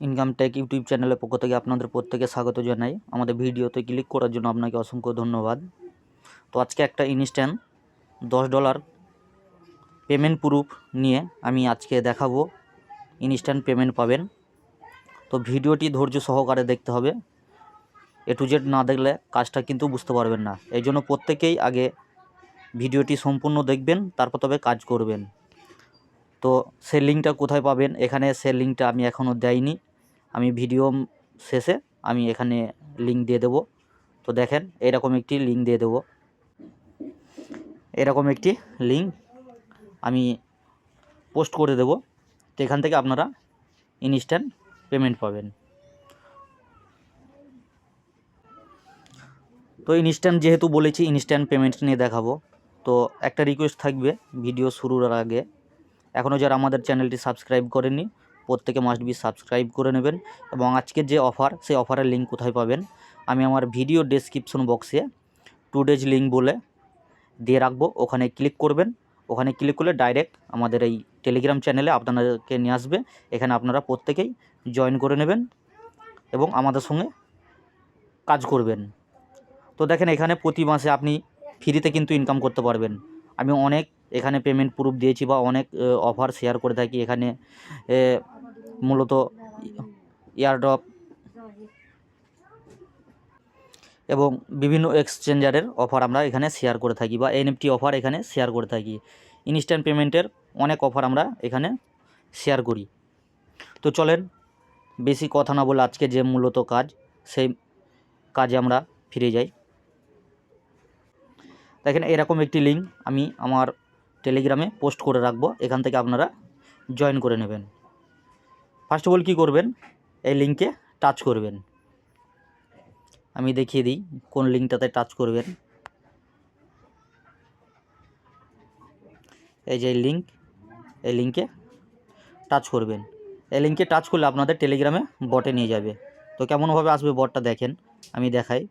Income take YouTube চ্যানেলের পক্ষ থেকে আপনাদের প্রত্যেকে স্বাগত জানাই। আমাদের ভিডিওতে ক্লিক করার জন্য আপনাকে অসংখ্য ধন্যবাদ। তো আজকে একটা ইনস্ট্যান্ট দশ ডলার পেমেন্ট প্রুফ নিয়ে আমি আজকে দেখাবো। ইনস্ট্যান্ট পেমেন্ট পাবেন। তো ভিডিওটি ধৈর্য সহকারে দেখতে হবে। এ টু জেড না দেখলে কাজটা কিন্তু বুঝতে পারবেন না। এই জন্য প্রত্যেকেই আগে ভিডিওটি সম্পূর্ণ দেখবেন, তারপর তবে কাজ করবেন। তো সেই লিঙ্কটা কোথায় পাবেন? এখানে সে লিঙ্কটা আমি এখনও দেয়নি আমি ভিডিও শেষে আমি এখানে লিঙ্ক দিয়ে দেবো। তো দেখেন, এরকম একটি লিঙ্ক দিয়ে দেবো। এরকম একটি লিঙ্ক আমি পোস্ট করে দেবো। তো এখান থেকে আপনারা ইনস্ট্যান্ট পেমেন্ট পাবেন। তো ইনস্ট্যান্ট যেহেতু বলেছি, ইনস্ট্যান্ট পেমেন্ট নিয়ে দেখাবো। তো একটা রিকোয়েস্ট থাকবে, ভিডিও শুরুর আগে। এখনও যারা আমাদের চ্যানেলটি সাবস্ক্রাইব করেননি, প্রত্যেকে মাস্ট বি সাবস্ক্রাইব করে নেবেন এবং আজকের যে অফার সেই অফারের লিঙ্ক কোথায় পাবেন, আমি আমার ভিডিও ডেসক্রিপশন বক্সে টু ডেজ লিঙ্ক বলে দিয়ে রাখব, ওখানে ক্লিক করবেন, ওখানে ক্লিক করলে ডাইরেক্ট আমাদের এই টেলিগ্রাম চ্যানেলে আপনাদেরকে নিয়ে আসবে, এখানে আপনারা প্রত্যেকেই জয়েন করে নেবেন এবং আমাদের সঙ্গে কাজ করবেন। তো দেখেন এখানে প্রতি মাসে আপনি ফ্রিতে কিন্তু ইনকাম করতে পারবেন। আমি অনেক এখানে পেমেন্ট প্রুফ দিয়েছি বা অনেক অফার শেয়ার করে থাকি। এখানে মূলত এয়ারড্রপ এবং বিভিন্ন এক্সচেঞ্জারের অফার আমরা এখানে শেয়ার করে থাকি বা এনএফটি অফার এখানে শেয়ার করে থাকি। ইনস্ট্যান্ট পেমেন্টের অনেক অফার আমরা এখানে শেয়ার করি। তো চলেন, বেশি কথা না বলে আজকে যে মূলত কাজ, সেই কাজে আমরা ফিরে যাই। দেখেন, এরকম একটি লিঙ্ক আমি আমার টেলিগ্রামে পোস্ট করে রাখব, এখান থেকে আপনারা জয়েন করে নেবেন। ফার্স্ট অফ অল কী করবেন? এই লিঙ্কে টাচ করবেন। আমি দেখিয়ে দিই কোন লিঙ্কটাতে টাচ করবেন। এই যে লিঙ্ক এই লিঙ্কে টাচ করবেন। এই লিঙ্কে টাচ করলে আপনাদের টেলিগ্রামে বটে নিয়ে যাবে। তো কেমনভাবে আসবে বটটা দেখেন, আমি দেখাই।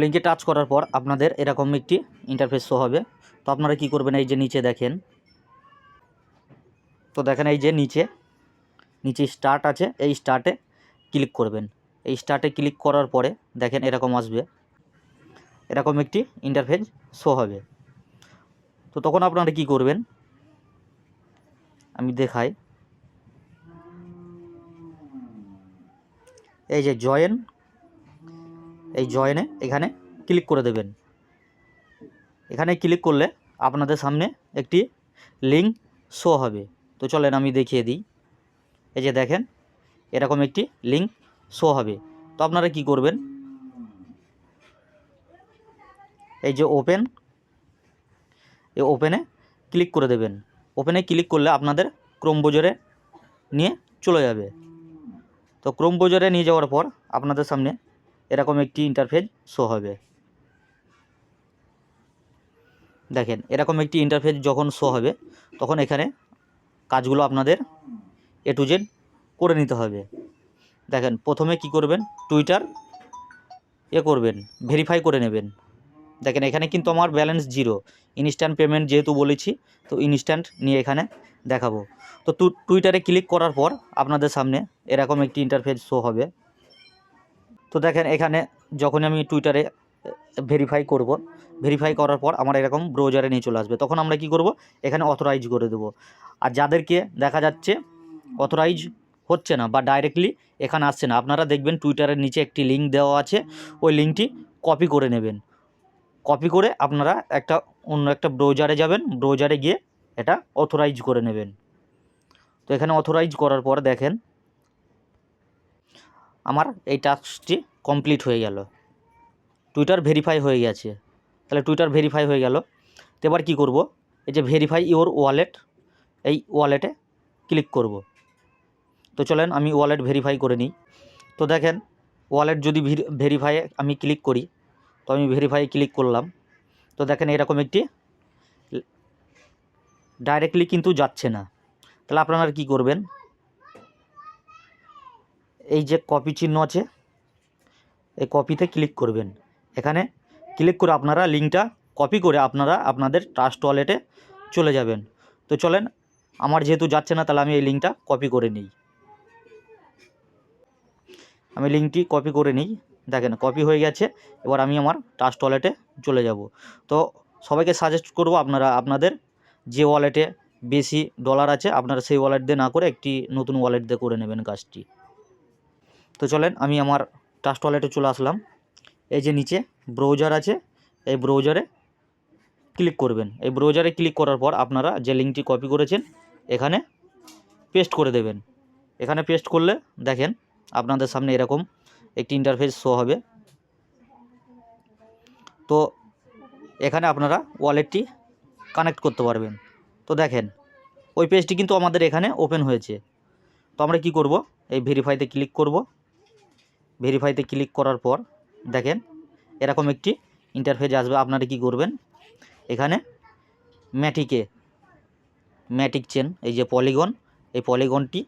লিঙ্কে টাচ করার পর আপনাদের এরকম একটি ইন্টারফেস শো হবে। তো আপনারা কি করবেন, এই যে নিচে দেখেন। তো দেখেন, এই যে নিচে নিচে স্টার্ট আছে, এই স্টার্টে ক্লিক করবেন। এই স্টার্টে ক্লিক করার পরে দেখেন, এরকম আসবে। এরকম একটি ইন্টারফেস শো হবে। তো তখন আপনারা কি করবেন? আমি দেখাই। এই যে জয়েন এই জয়েনে এখানে ক্লিক করে দেবেন। এখানে ক্লিক করলে আপনাদের সামনে একটি লিঙ্ক শো হবে। তো চলেন আমি দেখিয়ে দিই। এই যে দেখেন, এরকম একটি লিঙ্ক শো হবে। তো আপনারা কি করবেন? এই যে ওপেন এই ওপেনে ক্লিক করে দেবেন। ওপেনে ক্লিক করলে আপনাদের ক্রোম বোজারে নিয়ে চলে যাবে। তো ক্রোম বোজারে নিয়ে যাওয়ার পর আপনাদের সামনে এরকম একটি ইন্টারফেস শো হবে। দেখেন, এরকম একটি ইন্টারফেস যখন শো হবে, তখন এখানে কাজগুলো আপনাদের এ টু জেড করে নিতে হবে। দেখেন, প্রথমে কি করবেন? টুইটার এ করবেন ভেরিফাই করে নেবেন। দেখেন, এখানে কিন্তু আমার ব্যালেন্স জিরো ইনস্ট্যান্ট পেমেন্ট যেহেতু বলেছি, তো ইনস্ট্যান্ট নিয়ে এখানে দেখাবো। তো টুইটারে ক্লিক করার পর আপনাদের সামনে এরকম একটি ইন্টারফেস শো হবে। তো দেখেন এখানে যখন আমি টুইটারে ভেরিফাই করব ভেরিফাই করার পর আমার এরকম ব্রাউজারে নিয়ে চলে আসবে। তখন আমরা কি করব? এখানে অথরাইজ করে দেবো। আর যাদেরকে দেখা যাচ্ছে অথরাইজ হচ্ছে না বা ডাইরেক্টলি এখানে আসছে না, আপনারা দেখবেন টুইটারের নিচে একটি লিঙ্ক দেওয়া আছে। ওই লিঙ্কটি কপি করে নেবেন। কপি করে আপনারা একটা অন্য একটা ব্রাউজারে যাবেন ব্রাউজারে গিয়ে এটা অথরাইজ করে নেবেন। তো এখানে অথরাইজ করার পর দেখেন আমার এই টাস্কটি কমপ্লিট হয়ে গেল। টুইটার ভেরিফাই হয়ে গেছে। তাহলে টুইটার ভেরিফাই হয়ে গেল। তো এবার কী করব? এই যে ভেরিফাই ইওর ওয়ালেট এই ওয়ালেটে ক্লিক করব। তো চলেন আমি ওয়ালেট ভেরিফাই করে নিই। তো দেখেন ওয়ালেট যদি ভেরিফাই আমি ক্লিক করি, তো আমি ভেরিফাই ক্লিক করলাম। তো দেখেন এরকম একটি ডাইরেক্টলি কিন্তু যাচ্ছে না। তাহলে আপনারা কি করবেন? এই যে কপি চিহ্ন আছে, এই কপিতে ক্লিক করবেন। এখানে ক্লিক করে আপনারা লিঙ্কটা কপি করে আপনারা আপনাদের ট্রাস্ট ওয়ালেটে চলে যাবেন। তো চলেন, আমার যেহেতু যাচ্ছে না, তাহলে আমি এই লিঙ্কটা কপি করে নিই। আমি লিঙ্কটি কপি করে নিই। দেখেন কপি হয়ে গেছে, এবার আমি আমার টাচ ওয়ালেটে চলে যাব। তো সবাইকে সাজেস্ট করব আপনারা, আপনাদের যে ওয়ালেটে বেশি ডলার আছে, আপনারা সেই ওয়ালেট দিয়ে না করে একটি নতুন ওয়ালেট দিয়ে করে নেবেন কাজটি। তো চলেন আমি আমার টাস্ট ওয়ালেটে চলে আসলাম। এই যে নিচে ব্রাউজার আছে, এই ব্রাউজারে ক্লিক করবেন। এই ব্রাউজারে ক্লিক করার পর আপনারা যে লিঙ্কটি কপি করেছেন, এখানে পেস্ট করে দেবেন। এখানে পেস্ট করলে দেখেন আপনাদের সামনে এরকম একটি ইন্টারফেস শো হবে। তো এখানে আপনারা ওয়ালেটটি কানেক্ট করতে পারবেন। তো দেখেন, ওই পেজটি কিন্তু আমাদের এখানে ওপেন হয়েছে। তো আমরা কি করব? এই ভেরিফাইতে ক্লিক করব। ভেরিফাইতে ক্লিক করার পর দেখেন এরকম একটি ইন্টারফেস আসবে। আপনারা কি করবেন? এখানে ম্যাটিকে ম্যাটিক চেন এই যে পলিগন এই পলিগনটি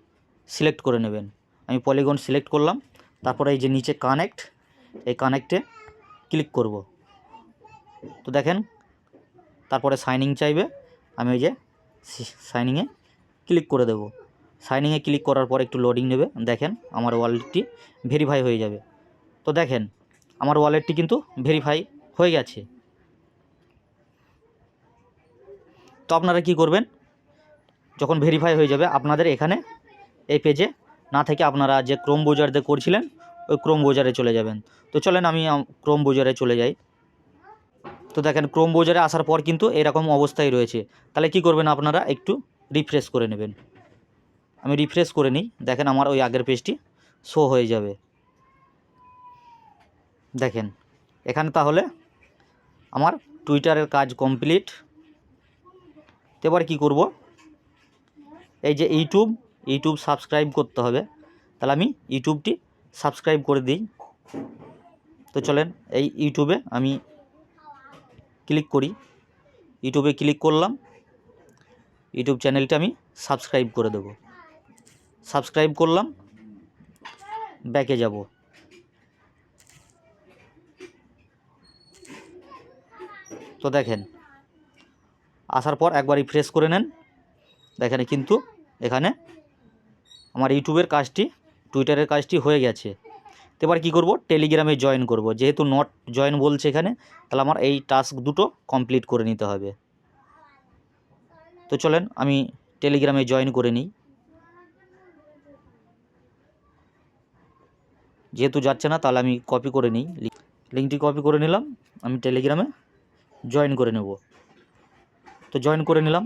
সিলেক্ট করে নেবেন। আমি পলিগন সিলেক্ট করলাম, তারপরে এই যে নিচে কানেক্ট এই কানেক্টে ক্লিক করব। তো দেখেন, তারপরে সাইনিং চাইবে, আমি ওই যে সাইনিংয়ে ক্লিক করে দেব। সাইনিংয়ে ক্লিক করার পর একটু লোডিং নেবে। দেখেন আমার ওয়ালেটটি ভেরিফাই হয়ে যাবে। তো দেখেন, আমার ওয়ালেটটি কিন্তু ভেরিফাই হয়ে গেছে। তো আপনারা কি করবেন? যখন ভেরিফাই হয়ে যাবে, আপনাদের এখানে এই পেজে না থেকে আপনারা যে ক্রোম দিয়ে করছিলেন, ওই ক্রোম বোজারে চলে যাবেন। তো চলেন আমি ক্রোম বোজারে চলে যাই। তো দেখেন ক্রোম বোজারে আসার পর কিন্তু এরকম অবস্থায় রয়েছে। তাহলে কি করবেন আপনারা? একটু রিফ্রেশ করে নেবেন। আমি রিফ্রেশ করে নিই। দেখেন আমার ওই আগের পেজটি শো হয়ে যাবে। দেখেন, এখানে তাহলে আমার টুইটারের কাজ কমপ্লিট এবার কী করব? এই যে ইউটিউব ইউটিউব সাবস্ক্রাইব করতে হবে। তাহলে আমি ইউটিউবটি সাবস্ক্রাইব করে দিই। তো চলেন, এই ইউটিউবে আমি ক্লিক করি। ইউটিউবে ক্লিক করলাম। ইউটিউব চ্যানেলটা আমি সাবস্ক্রাইব করে দেব। সাবস্ক্রাইব করলাম, ব্যাকে যাব। তো দেখেন, আসার পর একবার রিফ্রেশ করে নেন। দেখেন কিন্তু এখানে আমার ইউটিউবের কাজটি, টুইটারের কাজটি হয়ে গেছে। তো এবার কী করব? টেলিগ্রামে জয়েন করব। যেহেতু নট জয়েন বলছে এখানে, তাহলে আমার এই টাস্ক দুটো কমপ্লিট করে নিতে হবে। তো চলেন, আমি টেলিগ্রামে জয়েন করে নিই। যেহেতু যাচ্ছে না, তাহলে আমি কপি করে নিই। লিঙ্কটি কপি করে নিলাম। আমি টেলিগ্রামে জয়েন করে নেব। তো জয়েন করে নিলাম।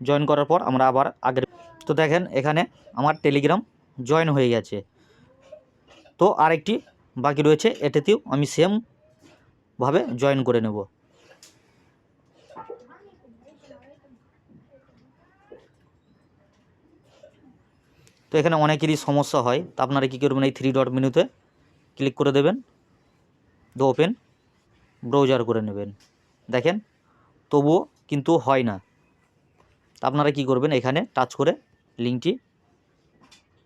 জয়েন করার পর আমরা আবার আগের তো দেখেন, এখানে আমার টেলিগ্রাম জয়েন হয়ে গেছে। তো আরেকটি বাকি রয়েছে, এটাতেও আমি সেমভাবে জয়েন করে নেব। তো এখানে অনেকেরই সমস্যা হয়। তো আপনারা কী করবেন এই থ্রি ডট মেনুতে ক্লিক করে দেবেন দো ওপেন ব্রাউজার করে নেবেন। দেখেন, তবুও কিন্তু হয় না। আপনারা কি করবেন, এখানে টাচ করে লিঙ্কটি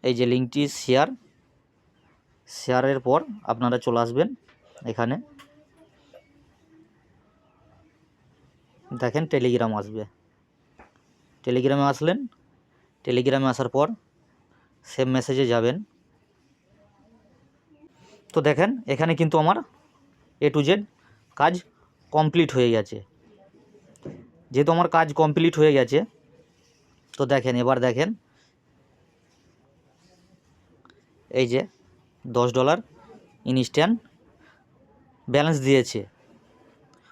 এই যে লিঙ্কটি শেয়ার শেয়ারের পর আপনারা চলে আসবেন এখানে। দেখেন টেলিগ্রাম আসবে। টেলিগ্রামে আসলেন টেলিগ্রামে আসার পর সেম মেসেজে যাবেন। তো দেখেন, এখানে কিন্তু আমার এ টু জেড কাজ কমপ্লিট হয়ে গেছে। যেহেতু আমার কাজ কমপ্লিট হয়ে গেছে, তো দেখেন, এবার দেখেন, এই যে দশ ডলার ইনস্ট্যান্ট ব্যালেন্স দিয়েছে।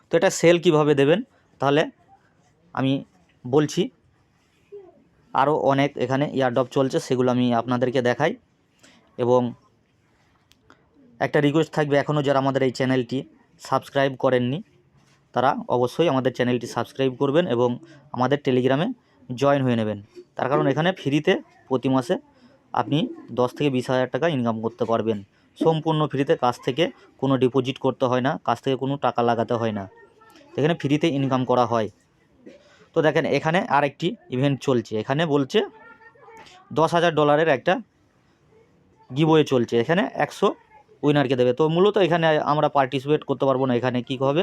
তো এটা সেল কীভাবে দেবেন? তাহলে আমি বলছি আরও অনেক এখানে ইয়ারডপ চলছে, সেগুলো আমি আপনাদেরকে দেখাই। এবং একটা রিকোয়েস্ট থাকবে এখনও যারা আমাদের এই চ্যানেলটি সাবস্ক্রাইব করেননি, তারা অবশ্যই আমাদের চ্যানেলটি সাবস্ক্রাইব করবেন এবং আমাদের টেলিগ্রামে জয়েন হয়ে নেবেন। তার কারণ এখানে ফ্রিতে প্রতি মাসে আপনি দশ থেকে বিশ হাজার টাকা ইনকাম করতে পারবেন। সম্পূর্ণ ফ্রিতে কাজ থেকে কোনো ডিপোজিট করতে হয় না, কাজ থেকে কোনো টাকা লাগাতে হয় না। এখানে ফ্রিতে ইনকাম করা হয়। তো দেখেন, এখানে আরেকটি ইভেন্ট চলছে। এখানে বলছে দশ হাজার ডলারের একটা গিবয়ে চলছে। এখানে একশো উইনারকে দেবে। তো মূলত এখানে আমরা পার্টিসিপেট করতে পারব না এখানে কী হবে?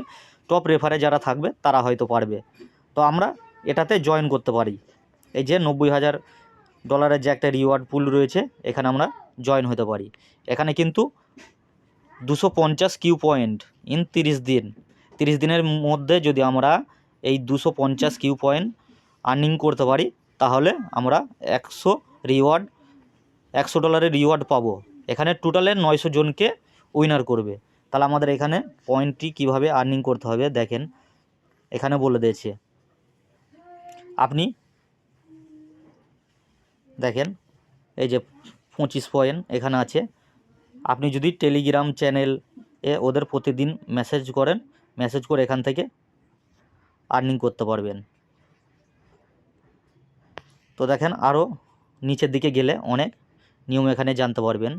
টপ রেফারে যারা থাকবে, তারা হয়তো পারবে। তো আমরা এটাতে জয়েন করতে পারি। এই যে নব্বই হাজার ডলারের যে একটা রিওয়ার্ড পুল রয়েছে, এখানে আমরা জয়েন হতে পারি। এখানে কিন্তু দুশো পঞ্চাশ কিউ পয়েন্ট ইন তিরিশ দিন। তিরিশ দিনের মধ্যে যদি আমরা এই দুশো পঞ্চাশ কিউ পয়েন্ট আর্নিং করতে পারি, তাহলে আমরা একশো রিওয়ার্ড একশো ডলারের রিওয়ার্ড পাবো। এখানে টোটালে নয়শো জনকে উইনার করবে। তাহলে আমাদের এখানে পয়েন্টটি কীভাবে আর্নিং করতে হবে দেখেন। এখানে বলে দিয়েছে। আপনি দেখেন, এই যে পঁচিশ পয়েন্ট এখানে আছে। আপনি যদি টেলিগ্রাম চ্যানেল এ ওদের প্রতিদিন মেসেজ করেন মেসেজ করে এখান থেকে আর্নিং করতে পারবেন। তো দেখেন আরও নিচের দিকে গেলে অনেক নিয়ম এখানে জানতে পারবেন।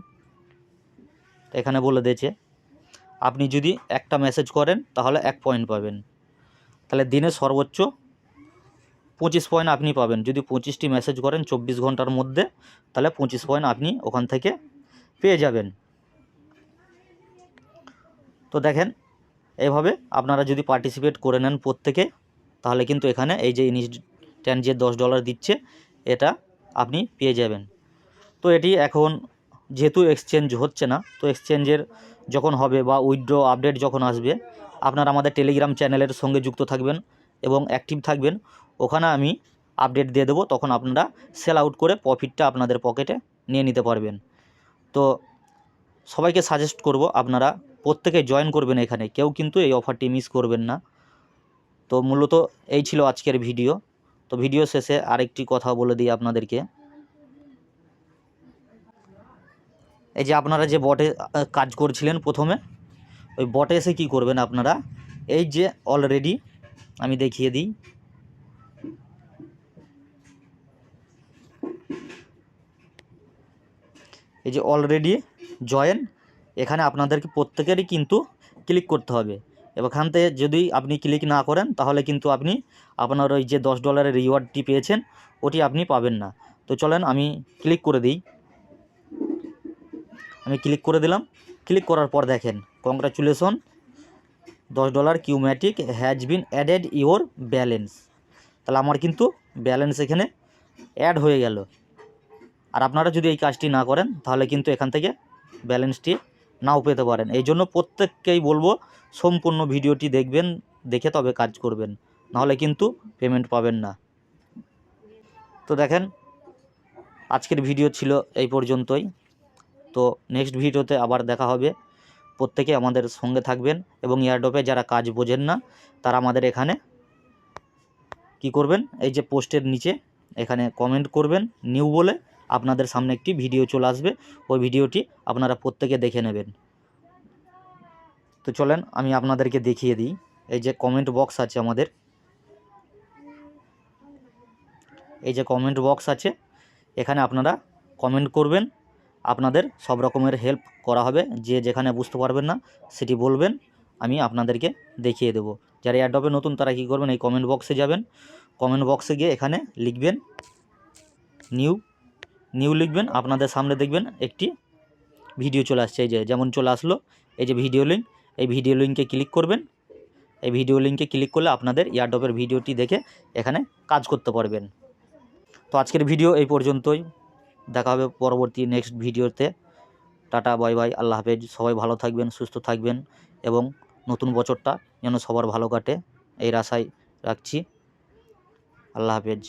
এখানে বলে দিয়েছে, আপনি যদি একটা মেসেজ করেন, তাহলে এক পয়েন্ট পাবেন। তাহলে দিনে সর্বোচ্চ পঁচিশ পয়েন্ট আপনি পাবেন। যদি পঁচিশটি মেসেজ করেন চব্বিশ ঘণ্টার মধ্যে, তাহলে পঁচিশ পয়েন্ট আপনি ওখান থেকে পেয়ে যাবেন। তো দেখেন এইভাবে আপনারা যদি পার্টিসিপেট করে নেন প্রত্যেকে, তাহলে কিন্তু এখানে এই যে ইনস্ট্যান্ট যে দশ ডলার দিচ্ছে, এটা আপনি পেয়ে যাবেন। তো এটি এখন যেহেতু এক্সচেঞ্জ হচ্ছে না, তো এক্সচেঞ্জের যখন হবে বা উইথড্র আপডেট যখন আসবে, আপনারা আমাদের টেলিগ্রাম চ্যানেলের সঙ্গে যুক্ত থাকবেন এবং অ্যাক্টিভ থাকবেন। ওখানে আমি আপডেট দিয়ে দেবো, তখন আপনারা সেল আউট করে প্রফিটটা আপনাদের পকেটে নিয়ে নিতে পারবেন। তো সবাইকে সাজেস্ট করব, আপনারা প্রত্যেকে জয়েন করবেন এখানে, কেউ কিন্তু এই অফারটি মিস করবেন না। তো মূলত এই ছিল আজকের ভিডিও তো ভিডিও শেষে আরেকটি কথা বলে দিই আপনাদেরকে। এই যে আপনারা যে বটে কাজ করছিলেন প্রথমে, ওই বটে এসে কী করবেন আপনারা? এই যে অলরেডি আমি দেখিয়ে দিই। এই যে অলরেডি জয়েন এখানে আপনাদেরকে প্রত্যেকেরই কিন্তু ক্লিক করতে হবে। এখান থেকে যদি আপনি ক্লিক না করেন, তাহলে কিন্তু আপনি আপনার ওই যে দশ ডলারের রিওয়ার্ডটি পেয়েছেন, ওটি আপনি পাবেন না। তো চলেন আমি ক্লিক করে দিই। আমি ক্লিক করে দিলাম। ক্লিক করার পর দেখেন কংগ্রাচুলেশন দশ dollar কিউম্যাটিক has been added your balance তাহলে আমার কিন্তু ব্যালেন্স এখানে অ্যাড হয়ে গেল। আর আপনারা যদি এই কাজটি না করেন, তাহলে কিন্তু এখান থেকে ব্যালেন্সটি নাও পেতে পারেন। এই জন্য প্রত্যেককেই বলব, সম্পূর্ণ ভিডিওটি দেখবেন, দেখে তবে কাজ করবেন। নাহলে কিন্তু পেমেন্ট পাবেন না। তো দেখেন, আজকের ভিডিও ছিল এই পর্যন্তই। তো নেক্সট ভিডিওতে আবার দেখা হবে। প্রত্যেকে আমাদের সঙ্গে থাকবেন এবং এয়ারডপে যারা কাজ বোঝেন না, তারা আমাদের এখানে কি করবেন? এই যে পোস্টের নিচে এখানে কমেন্ট করবেন নিউ বলে আপনাদের সামনে একটি ভিডিও চলে আসবে। ওই ভিডিওটি আপনারা প্রত্যেকে দেখে নেবেন। তো চলেন, আমি আপনাদেরকে দেখিয়ে দিই। এই যে কমেন্ট বক্স আছে আমাদের। এই যে কমেন্ট বক্স আছে, এখানে আপনারা কমেন্ট করবেন। আপনাদের সব রকমের হেল্প করা হবে। যে যেখানে বুঝতে পারবেন না, সেটি বলবেন। আমি আপনাদেরকে দেখিয়ে দেবো। যারা অ্যাডবে নতুন, তারা কী করবেন? এই কমেন্ট বক্সে যাবেন। কমেন্ট বক্সে গিয়ে এখানে লিখবেন নিউ নিউ লিখবেন। আপনাদের সামনে দেখবেন একটি ভিডিও চলে আসছে। এই যে যেমন চলে আসলো, এই যে ভিডিও লিঙ্ক এই ভিডিও লিঙ্কে ক্লিক করবেন। এই ভিডিও লিঙ্কে ক্লিক করলে আপনাদের ইয়ারডপের ভিডিওটি দেখে এখানে কাজ করতে পারবেন। তো আজকের ভিডিও এই পর্যন্তই। দেখা হবে পরবর্তী নেক্সট ভিডিওতে টাটা বাই বাই আল্লাহ হাফেজ। সবাই ভালো থাকবেন, সুস্থ থাকবেন এবং নতুন বছরটা যেন সবার ভালো কাটে। এই আশায় রাখছি। আল্লাহ হাফেজ।